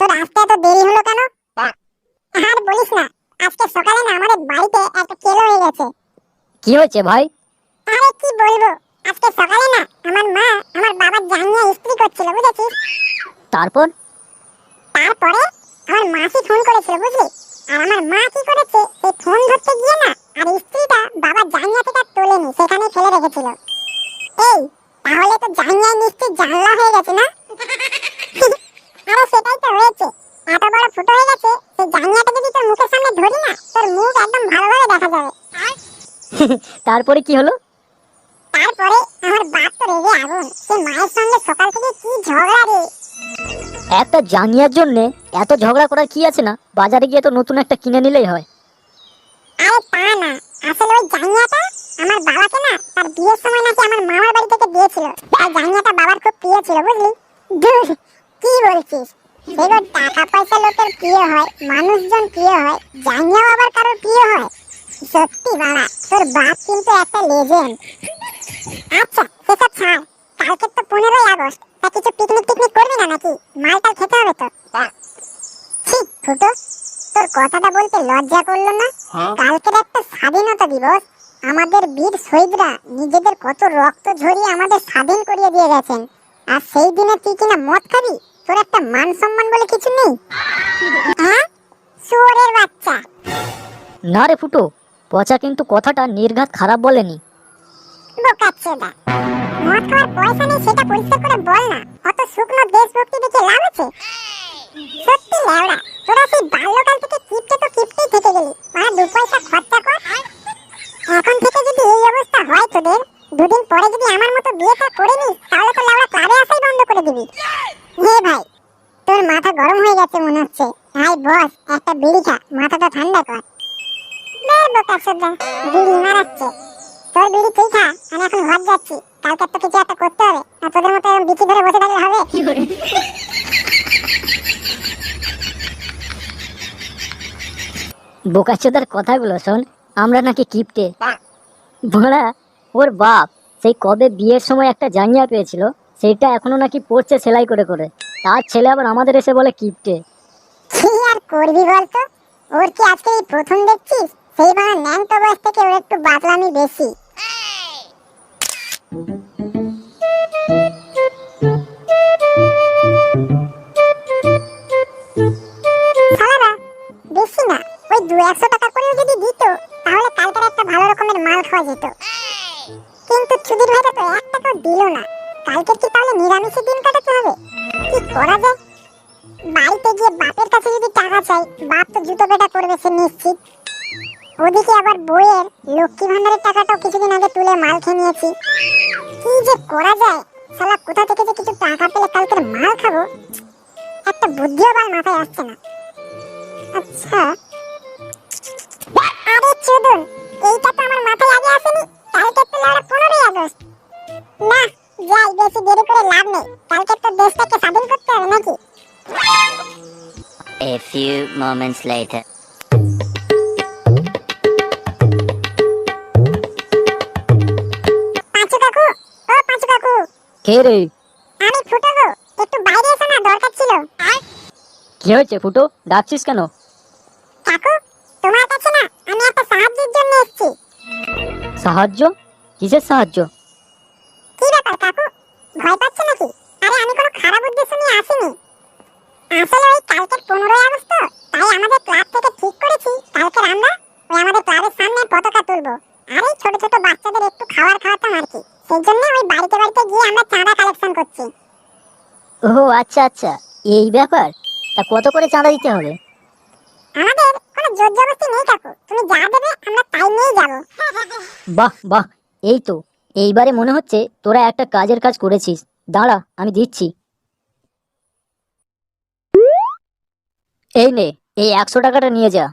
তোর আসতে এত দেরি হলো কেন? আর বলিস না আজকে সকালে না আমাদের বাড়িতে একটা কেলো হয়ে গেছে। কি হয়েছে ভাই? আরে কি বলব আজকে সকালে না আমার মা আমার বাবার জাঙ্গিয়া ইস্ত্রি করছিল বুঝেছিস? তারপর? তারপরে আমার মাসি ফোন করেছিল বুঝলি? আর আমার মা কি করেছে সেই ফোন ধরতে গিয়ে না আর স্ত্রীটা বাবার জাঙ্গিয়া থেকে তোলেনি সেখানে ফেলে রেখেছিল। এই তাহলে তো জাঙ্গিয়া নিশ্চয়ই জানলা হয়ে গেছে না? আরে সেটাই তো হয়েছে। এত বড় ফুটো হয়ে গেছে সেই জাঙ্গিয়াটা যদি তোর মুখের সামনে ধরি না তোর মুখ একদম ভালোভাবে দেখা যাবে। তারপরে কি হলো? তারপরে আমার বাপ তো রেগে আগুন। সে মায়ের সঙ্গে সকাল থেকে কি ঝগড়া রে? একটা জাঙ্গিয়ার জন্য এত ঝগড়া করার কি আছে না? বাজারে গিয়ে তো নতুন একটা কিনে নিলেই হয়। আরে তা না। আসলে ওই জাঙ্গিয়াটা আমার বাবাকে না তার বিয়ের সময় নাকি আমার মামার বাড়ি থেকে দিয়েছিল। তাই জাঙ্গিয়াটা বাবার খুব প্রিয় ছিল বুঝলি? কি বলছিস? সেগুলো টাকা পয়সা লোকের প্রিয় হয় মানুষজন প্রিয় হয় আবার কারোর প্রিয় হয়। সত্যি বাবা তোর বাপ কিন্তু একটা লেজেন্ড আচ্ছা সেসব ছাড়। কালকে তো পনেরোই আগস্ট তা কিছু পিকনিক টিকনিক করবি না নাকি? মালটাল খেতে হবে তো। ছি ফুটো তোর কথাটা বলতে লজ্জা করল না? কালকের একটা স্বাধীনতা দিবস। আমাদের বীর শহীদরা নিজেদের কত রক্ত ঝরিয়ে আমাদের স্বাধীন করিয়ে দিয়ে গেছেন। আর সেই দিনে তুই কিনা মদ খাবি? তোর একটা মান সম্মান বলে কিছু নেই? হ্যাঁ? শুয়োরের বাচ্চা। না রে ফুটো পচা কিন্তু কথাটা নির্ঘাত খারাপ বলেনি। বোকাচ্চোদা মদ খাওয়ার পয়সা নেই সেটা পরিষ্কার করে বল না। অত শুকনো দেশভক্তি দেখে লাভ আছে? সত্যি লেওড়া তোরা সেই বিড়ি মারাচ্ছে তোর বিড়ি তুই খা আমি এখন ঘর যাচ্ছি। কালকে তো কিছু একটা করতে হবে আর তোদের মতো এরকম বিচি ধরে বসে থাকলে হবে? বোকাচোদার কথাগুলো শোন আমরা নাকি কিপটে। ভোড়া ওর বাপ সেই কবে বিয়ের সময় একটা জাঙ্গিয়া পেয়েছিল সেটা এখনও নাকি পড়ছে সেলাই করে করে। তার ছেলে আবার আমাদের এসে বলে কিপটে। কি আর করবি বলতো? ওর কি আজকে প্রথম দেখছিস? সেই বানা ন্যাংটো বয়স থেকে ওর একটু বাতলামি বেশি। বেশি না, ওই দু একশো টাকা করেও যদি দিত, তাহলে কালকের একটা ভালো রকমের মাল খাওয়া যেত। কিন্তু চুদির ভাইটা তো এক টাকাও দিল না। কালকে কি তাহলে নিরামিষের দিন কাটাতে হবে? কি করা যায়? বাড়িতে গিয়ে বাপের কাছে যদি টাকা চাই, বাপ তো জুতো পেটা করবে, সে নিশ্চিত। ওদিকে আবার বইয়ের লক্ষ্মী ভান্ডারের টাকাটাও কিছুদিন আগে তুলে মাল খেয়ে নিয়েছি। কি যে করা যায়? শালা, কোথা থেকে যে কিছু টাকা পেলে কালকের মাল খাব? একটা বুদ্ধিও বাল মাথায় আসছে না। আচ্ছা। আরে চোদন, এইটা তো আমার মাথায় আগে আসেনি। কালকে তো লাউড়া পনেরোই আগস্ট। না, যাই, বেশি দেরি করে লাভ নেই। কালকে তো দেশটাকে স্বাধীন করতে হবে নাকি? A few moments later. কে রে? আমি ফুটো গো একটু বাইরে এসো না দরকার ছিল। কি হয়েছে ফুটো? ডাকছিস কেন? কাকু তোমার কাছে না আমি একটা সাহায্যের জন্য এসেছি। সাহায্য? কিসের সাহায্য? কি ব্যাপার কাকু? ভয় পাচ্ছ নাকি? আরে আমি কোনো খারাপ উদ্দেশ্য নিয়ে আসিনি। আসলে ওই কালকের পনেরোই আগস্ট তাই আমাদের ক্লাব থেকে ঠিক করেছি। কালকের আমরা ওই আমাদের ক্লাবের সামনে পতাকা তুলবো। আর এই ছোট ছোট বাচ্চাদের একটু খাবার খাওয়াতাম আর কি। সেই জন্য ওই বাড়িতে বাড়িতে গিয়ে আমরা চাঁদা কালেকশন করছি। ও আচ্ছা আচ্ছা। এই ব্যাপার? তা কত করে চাঁদা দিতে হবে? আমাদের কোনো জোর জবরদস্তি নেই কাকু। তুমি যা দেবে আমরা তাই নিয়েই যাব। বাহ বাহ। এই তো এইবারে মনে হচ্ছে তোরা একটা কাজের কাজ করেছিস। দাঁড়া আমি দিচ্ছি। এই নে এই একশো টাকাটা নিয়ে যা।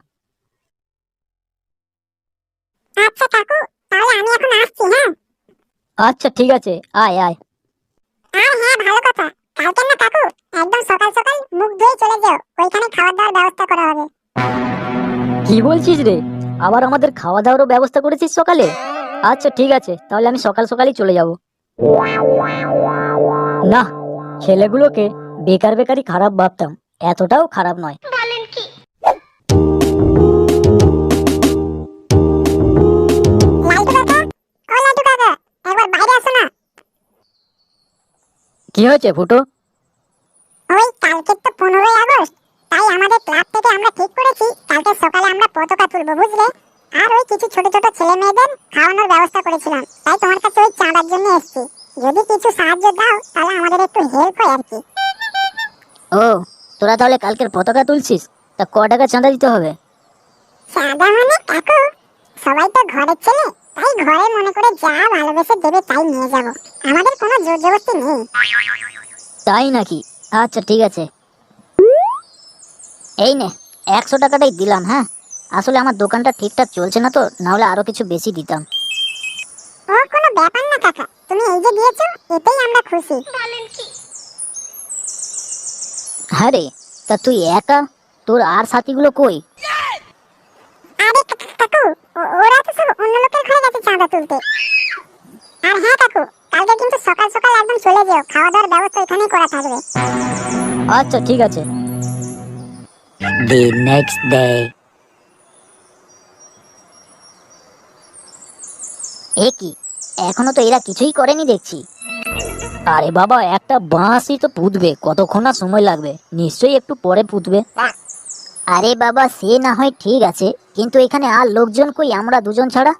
আচ্ছা কাকু তাহলে আমি এখন আসছি হ্যাঁ? আচ্ছা ঠিক আছে আয় আয়। আর হ্যাঁ ভালো কথা। কালকে না কাকু? একদম সকাল সকাল মুখ ধুয়ে চলে যাও। ওইখানে খাওয়া দাওয়ার ব্যবস্থা করা হবে। কি বলছিস রে? আবার আমাদের খাওয়া দাওয়ারও ব্যবস্থা করেছিস সকালে? আচ্ছা ঠিক আছে তাহলে আমি সকাল সকালই চলে যাব। না ছেলেগুলোকে বেকার বেকারই খারাপ ভাবতাম। এতটাও খারাপ নয়। কি হয়েছে ফুটো? ওই কালকে তো পনেরোই আগস্ট তাই আমাদের ক্লাব থেকে আমরা ঠিক করেছি কালকে সকালে আমরা পতাকা তুলবো বুঝলে? আর ওই কিছু ছোট ছোট ছেলে মেয়েদের খাওয়ানোর ব্যবস্থা করেছিলাম তাই তোমার কাছে ওই চাঁদার জন্য এসেছি। যদি কিছু সাহায্য দাও তাহলে আমাদের একটু হেল্প হয় আর কি। ও তোরা তাহলে কালকের পতাকা তুলছিস? তা ক টাকা চাঁদা দিতে হবে? চাঁদা মানে কাকু সবাই তো ঘরের ছেলে। তাই ঘরে মনে করে যা ভালোবেসে দেবে তাই নিয়ে যাব। আমাদের কোনো জোর জবরদস্তি নেই। তাই নাকি? আচ্ছা ঠিক আছে। এই নে একশো টাকাটাই দিলাম হ্যাঁ? আসলে আমার দোকানটা ঠিকঠাক চলছে না তো নাহলে আরও কিছু বেশি দিতাম। ও কোনো ব্যাপার না কাকা। তুমি এই যে দিয়েছ এতেই আমরা খুশি। হ্যাঁ রে তা তুই একা? তোর আর সাথীগুলো কই আরে কা- কাকু ও- ওরা তো ঘরে গেছে চাঁদা তুলতে। আর হ্যাঁ কাকু কালকে কিন্তু সকাল সকাল একদম চলে যেও খাওয়া দাওয়ার ব্যবস্থা এখানেই করা থাকবে। আচ্ছা ঠিক আছে। Day. এ কি এখনও তো এরা কিছুই করেনি দেখছি। আরে বাবা একটা বাঁশই তো পুঁতবে কতক্ষণ না সময় লাগবে। নিশ্চয়ই একটু পরে পুঁতবে। আরে বাবা সে না হয় ঠিক আছে কিন্তু এখানে আর লোকজন কই? আমরা দুজন ছাড়া?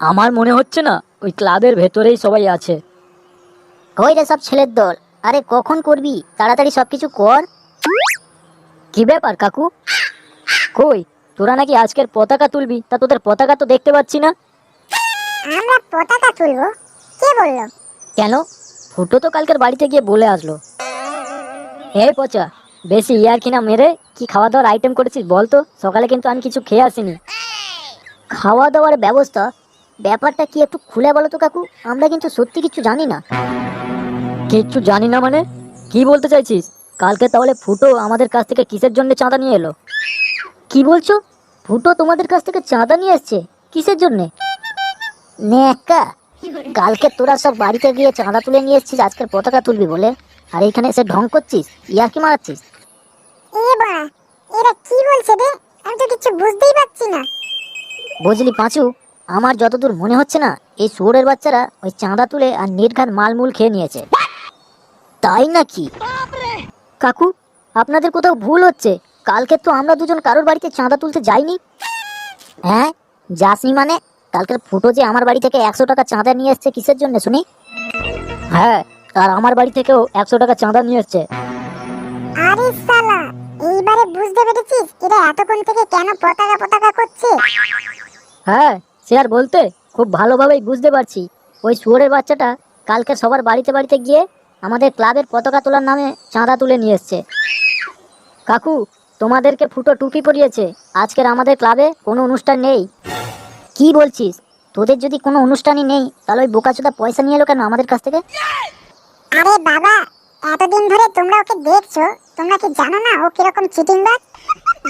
আমার মনে হচ্ছে না ওই ক্লাবের ভেতরেই সবাই আছে। কই রে সব ছেলের দল? আরে কখন করবি? তাড়াতাড়ি সবকিছু কর। কি ব্যাপার কাকু? কই তোরা নাকি আজকের পতাকা তুলবি? তা তোদের পতাকা তো দেখতে পাচ্ছি না। আমরা পতাকা তুলবো? কে বলল? কেন? ফুটো তো কালকের বাড়িতে গিয়ে বলে আসলো। হে পচা বেশি ইয়ার কিনা মেরে কি খাওয়া দাওয়ার আইটেম করেছিস বল তো সকালে কিন্তু আমি কিছু খেয়ে আসিনি। খাওয়া দাওয়ার ব্যবস্থা? ব্যাপারটা কি একটু খুলে বলো তো কাকু? আমরা কিন্তু সত্যি কিছু জানি না। কিচ্ছু জানি না মানে? কি বলতে চাইছিস? কালকে তাহলে ফুটো আমাদের কাছ থেকে কিসের জন্য চাঁদা নিয়ে এলো? কি বলছো? ফুটো তোমাদের কাছ থেকে চাঁদা নিয়ে এসছে? কিসের জন্যে? নে একা কালকে তোরা সব বাড়িতে গিয়ে চাঁদা তুলে নিয়ে এসেছিস, আজকের পতাকা তুলবি বলে। আর এখানে এসে ঢং করছিস? ইয়ার কি মারাচ্ছিস? এ বড়া এরা কি বলছে রে? আমি তো কিছু বুঝতেই পারছি না। বুঝলি পাঁচু আমার যতদূর মনে হচ্ছে না এই শুয়োরের বাচ্চারা ওই চাঁদা তুলে আর নির্ঘাত মালমূল খেয়ে নিয়েছে। তাই নাকি? কাকু আপনাদের কোথাও ভুল হচ্ছে। কালকে তো আমরা দুজন কারোর বাড়িতে চাঁদা তুলতে যাইনি। হ্যাঁ যাসনি মানে? কালকের ফুটো যে আমার বাড়ি থেকে একশো টাকা চাঁদা নিয়ে এসছে কিসের জন্য শুনি? হ্যাঁ আর আমার বাড়ি থেকেও একশো টাকা চাঁদা নিয়ে এসছে। আরে সালা এইবারে বুঝতে পেরেছিস এরা এতক্ষণ থেকে কেন পতাকা পতাকা করছে? হ্যাঁ সে আর বলতে খুব ভালোভাবেই বুঝতে পারছি। ওই শুয়োরের বাচ্চাটা কালকে সবার বাড়িতে বাড়িতে গিয়ে আমাদের ক্লাবের পতাকা তোলার নামে চাঁদা তুলে নিয়ে এসছে। কাকু তোমাদেরকে ফুটো টুপি পরিয়েছে। আজকের আমাদের ক্লাবে কোনো অনুষ্ঠান নেই। কি বলছিস? তোদের যদি কোনো অনুষ্ঠানই নেই তাহলে ওই বোকাচোদা পয়সা নিয়ে এলো কেন আমাদের কাছ থেকে? আরে বাবা এতদিন ধরে তোমরা ওকে দেখছ তোমরা কি জানো না ও কীরকম চিটিং বাজ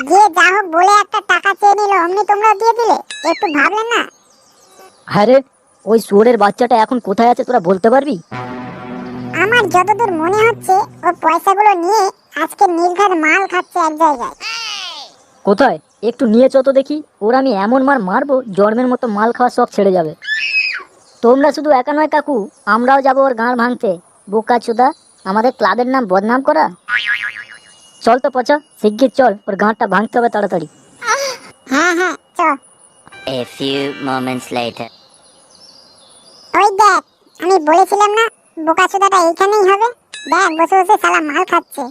যে যা হোক বলে একটা টাকা চেয়ে নিল অমনি তোমরা দিয়ে দিলে একটু ভাবলে না? হ্যাঁ রে ওই শুয়োরের বাচ্চাটা এখন কোথায় আছে তোরা বলতে পারবি? আমার যতদূর মনে হচ্ছে ও পয়সাগুলো নিয়ে আজকে নির্ঘাত মাল খাচ্ছে এক জায়গায়। কোথায়? একটু নিয়ে চতো দেখি ওর আমি এমন মার মারবো জন্মের মতো মাল খাওয়া সব ছেড়ে যাবে। তোমরা শুধু একা নয় কাকু আমরাও যাব ওর গাঁড় ভাঙতে বোকা চুদা আমাদের ক্লাবের নাম বদনাম করা? চল তো পচা শিগগির চল ওর গাঁটটা ভাঙতে হবে তাড়াতাড়ি। হ্যাঁ হ্যাঁ চ A few moments later. ওই দেখ আমি বলেছিলাম না বোকা চোদাটা এইখানেই হবে? দেখ বসে বসে সালা মাল খাচ্ছে।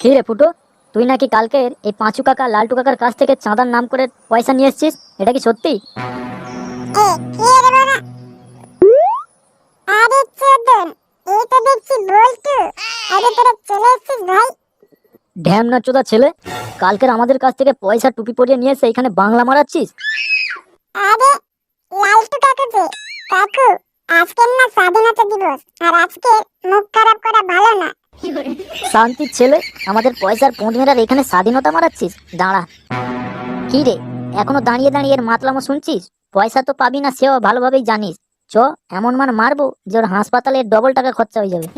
কি রে ফুটো তুই নাকি কালকের এই পাঁচু কাকা লালটু কাকার কাছ থেকে চাঁদার নাম করে পয়সা নিয়ে এসছিস? এটা কি সত্যি? এ কি রে বাবা? আরে চোদন এই তো দেখছি বলতু আরে তোরা চলে এসেছিস ভাই। ঢ্যামনা চোদা ছেলে কালকের আমাদের কাছ থেকে পয়সা টুপি পরিয়ে নিয়ে এসে এখানে বাংলা মারাচ্ছিস? আরে লালটু কাকু যে কাকু আজকের না স্বাধীনতা দিবস আর আজকে মুখ খারাপ করা ভালো না। শান্তির ছেলে আমাদের পয়সার পোঁদ মেরার এখানে স্বাধীনতা মারাচ্ছিস? দাঁড়া। কি রে এখনও দাঁড়িয়ে দাঁড়িয়ে এর মাতলামো শুনছিস? পয়সা তো পাবি না সেও ভালোভাবেই জানিস। চ এমন মার মারবো যে ওর হাসপাতালে ডবল টাকা খরচা হয়ে যাবে